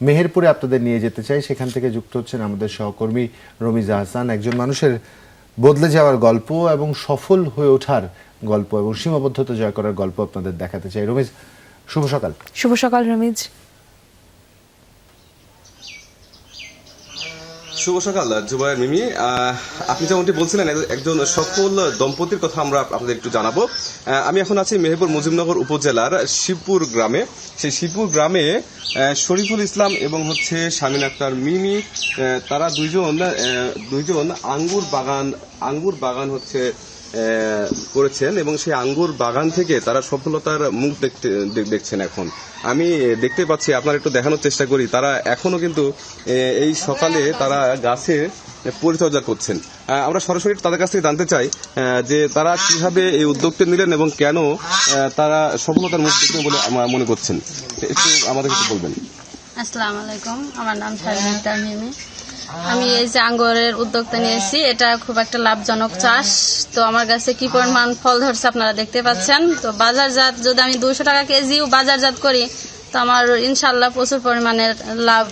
মেহেরপুরে আপনাদের নিয়ে যেতে চাই। সেখান থেকে যুক্ত হচ্ছেন আমাদের সহকর্মী রমিজা হাসান। একজন মানুষের বদলে যাওয়ার গল্প এবং সফল হয়ে ওঠার গল্প এবং সীমাবদ্ধতা জয় করার গল্প আপনাদের দেখাতে চাই। রমিজ, শুভ সকাল। শুভ সকাল রমিজ। শুভ সকাল জুবাইর মিমি। আপনি যেমনটি বলছিলেন একজন সফল দম্পতির কথা আমরা আপনাদের একটু জানাব। আমি এখন আছি মেহেরপুর মুজিবনগর উপজেলার শিবপুর গ্রামে। সেই শিবপুর গ্রামে শরীফুল ইসলাম এবং হচ্ছে শামিন আক্তার মিমি তারা দুইজন দুইজন আঙ্গুর বাগান আঙ্গুর বাগান হচ্ছে করেছেন এবং সেই আঙ্গুর বাগান থেকে তারা সফলতার মুখ দেখতে দেখছেন এখন। আমি দেখতে পাচ্ছি, আপনার একটু দেখানোর চেষ্টা করি, তারা এখনও কিন্তু এই সকালে তারা গাছে পরিচর্যা করছেন। আমরা সরাসরি তাদের কাছ থেকে জানতে চাই যে তারা কীভাবে এই উদ্যোগটা নিলেন এবং কেন তারা সফলতার মুখ দেখবেন বলে মনে করছেন। একটু আমাদের একটু বলবেন। আসসালামু আলাইকুম। আমার নাম শারমিন তামিমি। আমি এই যে আঙ্গুরের উদ্যোক্তা নিয়েছি, এটা খুব একটা লাভজনক চাষ। তো আমার কাছে কি পরিমাণ ফল ধরছে আপনারা দেখতে পাচ্ছেন। তো বাজারজাত যদি আমি দুশো টাকা কেজিও বাজারজাত করি, তো আমার ইনশাল্লাহ প্রচুর পরিমাণের লাভ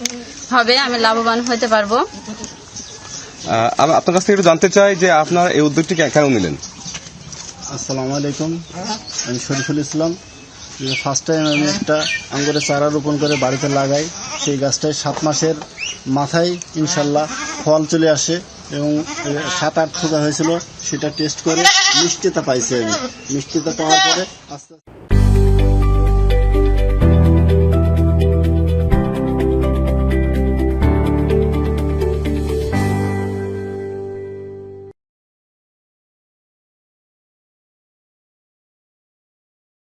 হবে আমি লাভবান হতে পারব। আপনার কাছ থেকে একটু জানতে চাই যে আপনার এই উদ্যোগটি কেন নিলেন? আসসালামু আলাইকুম। আমি শরীফুল ইসলাম। ফার্স্ট টাইম আমি একটা আঙ্গুরের চারা রোপণ করে বাড়িতে লাগাই। সেই গাছটায় সাত মাসের মাথায় ইনশাল্লাহ ফল চলে আসে এবং সাত আট থোকা হয়েছিল সেটা টেস্ট করে মিষ্টিতা পাইছি আমি। মিষ্টিতা পাওয়ার পরে আস্তে আস্তে